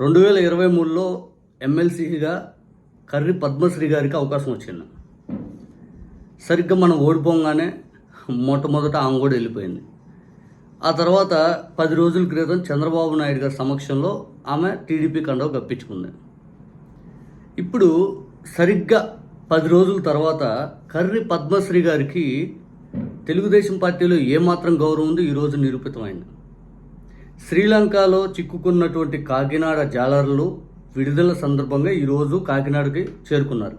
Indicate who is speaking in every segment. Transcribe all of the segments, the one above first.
Speaker 1: రెండు వేల ఇరవై మూడులో ఎమ్మెల్సీగా కర్రి పద్మశ్రీ గారికి అవకాశం వచ్చింది. సరిగ్గా మనం ఓడిపోగానే మొట్టమొదట ఆమె కూడా వెళ్ళిపోయింది. ఆ తర్వాత పది రోజుల క్రితం చంద్రబాబు నాయుడు గారి సమక్షంలో ఆమె టీడీపీ కండవ గప్పించుకుంది ఇప్పుడు సరిగ్గా పది రోజుల తర్వాత కర్రి పద్మశ్రీ గారికి తెలుగుదేశం పార్టీలో ఏమాత్రం గౌరవం ఉందో ఈరోజు నిరూపితమైంది. శ్రీలంకలో చిక్కుకున్నటువంటి కాకినాడ జాలర్లు విడుదల సందర్భంగా ఈరోజు కాకినాడకి చేరుకున్నారు.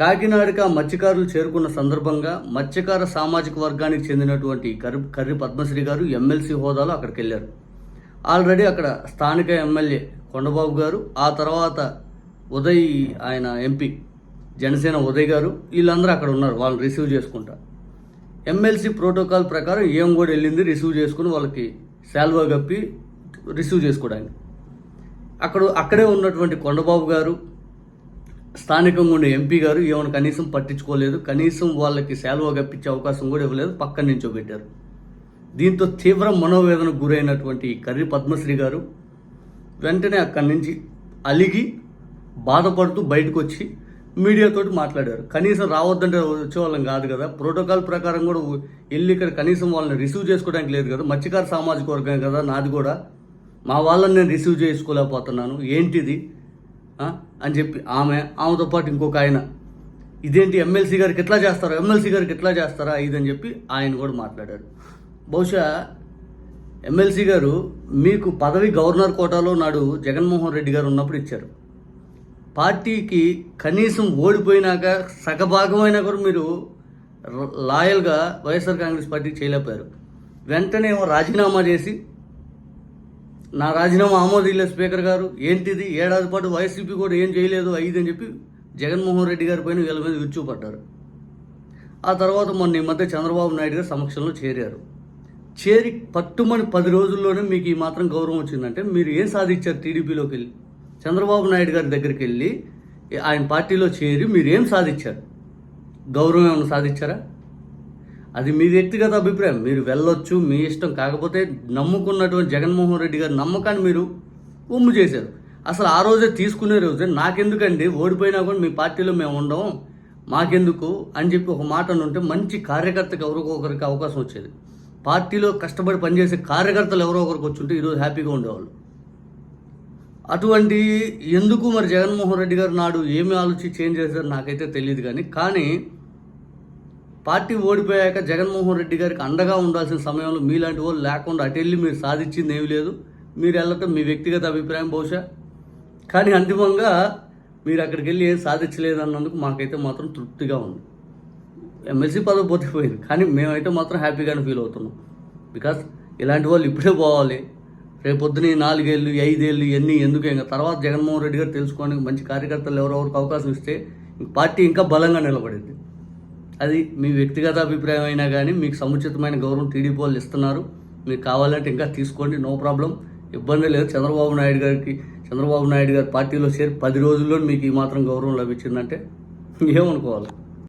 Speaker 1: కాకినాడకి ఆ మత్స్యకారులు చేరుకున్న సందర్భంగా మత్స్యకార సామాజిక వర్గానికి చెందినటువంటి కర్రి కర్రి పద్మశ్రీ గారు ఎమ్మెల్సీ హోదాలో అక్కడికి వెళ్ళారు ఆల్రెడీ అక్కడ స్థానిక ఎమ్మెల్యే కొండబాబు గారు ఆ తర్వాత ఉదయ్ ఆయన ఎంపీ జనసేన ఉదయ్ గారు వీళ్ళందరూ అక్కడ ఉన్నారు వాళ్ళని రిసీవ్ చేసుకుంటా. ఎమ్మెల్సీ ప్రోటోకాల్ ప్రకారం ఏం కూడా వెళ్ళింది రిసీవ్ చేసుకుని వాళ్ళకి శాల్వా కప్పి రిసీవ్ చేసుకోవడానికి. అక్కడ అక్కడే ఉన్నటువంటి కొండబాబు గారు స్థానికంగా ఉండే ఎంపీ గారు ఏమైనా కనీసం పట్టించుకోలేదు. కనీసం వాళ్ళకి శాలువా కప్పించే అవకాశం కూడా ఇవ్వలేదు. పక్కన నించోబెట్టారు. దీంతో తీవ్ర మనోవేదనకు గురైనటువంటి ఈ కర్రి పద్మశ్రీ గారు వెంటనే అక్కడి నుంచి అలిగి బాధపడుతూ బయటకు వచ్చి మీడియాతో మాట్లాడారు. కనీసం రావద్దంటే వచ్చేవాళ్ళం కాదు కదా. ప్రోటోకాల్ ప్రకారం కూడా వెళ్ళి ఇక్కడ కనీసం వాళ్ళని రిసీవ్ చేసుకోవడానికి లేదు కదా. మత్స్యకార సామాజిక వర్గం కదా నాది కూడా. మా వాళ్ళని నేను రిసీవ్ చేసుకోలేకపోతున్నాను. ఏంటిది? అని చెప్పి ఆమె ఆమెతో పాటు ఇంకొక ఆయన. ఇదేంటి? ఎమ్మెల్సీ గారికి ఎట్లా చేస్తారా ఎమ్మెల్సీ గారికి ఎట్లా చేస్తారా? ఇదని చెప్పి ఆయన కూడా మాట్లాడారు. బహుశా ఎమ్మెల్సీ గారు మీకు పదవి గవర్నర్ కోటాలో నాడు జగన్మోహన్ రెడ్డి గారు ఉన్నప్పుడు ఇచ్చారు. పార్టీకి కనీసం ఓడిపోయినాక సగభాగమైనా కూడా మీరు లాయల్గా వైఎస్ఆర్ కాంగ్రెస్ పార్టీ చేయలేపారు వెంటనే రాజీనామా చేసి నా రాజీనామా ఆమోదీలే స్పీకర్ గారు ఏంటిది? ఏడాది పాటు వైసీపీ కూడా ఏం చేయలేదు ఐదు అని చెప్పి జగన్మోహన్ రెడ్డి గారి పైన వీళ్ళ మీద విచ్చుపడ్డారు ఆ తర్వాత మొన్న ఈ మధ్య చంద్రబాబు నాయుడు గారు సమక్షంలో చేరారు. చేరి పట్టుమని పది రోజుల్లోనే మీకు ఈ మాత్రం గౌరవం వచ్చిందంటే మీరు ఏం సాధించారు టీడీపీలోకి వెళ్ళి? చంద్రబాబు నాయుడు గారి దగ్గరికి వెళ్ళి ఆయన పార్టీలో చేరి మీరు ఏం సాధించారు? గౌరవం ఏమైనా సాధించారా? అది మీ వ్యక్తిగత అభిప్రాయం. మీరు వెళ్ళొచ్చు మీ ఇష్టం. కాకపోతే నమ్ముకున్నటువంటి జగన్మోహన్ రెడ్డి గారి నమ్మకాన్ని మీరు ఉమ్ము చేశారు. అసలు ఆ రోజే తీసుకునే రోజే నాకెందుకండి? ఓడిపోయినా కూడా మీ పార్టీలో మేము ఉండము. మాకెందుకు? అని చెప్పి ఒక మాట ఉంటే మంచి కార్యకర్తకి ఎవరికో ఒకరికి అవకాశం వచ్చేది. పార్టీలో కష్టపడి పనిచేసే కార్యకర్తలు ఎవరో ఒకరికి వచ్చి ఉంటే ఈరోజు హ్యాపీగా ఉండేవాళ్ళు. అటువంటి ఎందుకు మరి జగన్మోహన్ రెడ్డి గారు నాడు ఏమి ఆలోచించి చేంజ్ చేశారు నాకైతే తెలియదు కానీ కానీ పార్టీ ఓడిపోయాక జగన్మోహన్ రెడ్డి గారికి అండగా ఉండాల్సిన సమయంలో మీలాంటి వాళ్ళు లేకుండా అటు వెళ్ళి మీరు సాధించింది ఏమీ లేదు. మీరు వెళ్ళటం మీ వ్యక్తిగత అభిప్రాయం బహుశా. కానీ అంతిమంగా మీరు అక్కడికి వెళ్ళి ఏం సాధించలేదు అన్నందుకు మాకైతే మాత్రం తృప్తిగా ఉంది. ఎమ్మెల్సీ పదవి పోతే పోయింది. కానీ మేమైతే మాత్రం హ్యాపీగానే ఫీల్ అవుతున్నాం. బికాస్ ఇలాంటి వాళ్ళు ఇప్పుడే పోవాలి. రేపొద్దున నాలుగేళ్ళు ఐదేళ్ళు ఇవన్నీ ఎందుకు? ఇంకా తర్వాత జగన్మోహన్ రెడ్డి గారు తెలుసుకోవడానికి మంచి కార్యకర్తలు ఎవరెవరికి అవకాశం ఇస్తే పార్టీ ఇంకా బలంగా నిలబడింది. అది మీ వ్యక్తిగత అభిప్రాయం అయినా కానీ మీకు సముచితమైన గౌరవం టీడీపీ వాళ్ళు ఇస్తున్నారు. మీకు కావాలంటే ఇంకా తీసుకోండి నో ప్రాబ్లం. ఇబ్బంది లేదు. చంద్రబాబు నాయుడు గారికి చంద్రబాబు నాయుడు గారి పార్టీలో చేరి పది రోజుల్లో మీకు ఈ మాత్రం గౌరవం లభించిందంటే ఏమనుకోవాలి?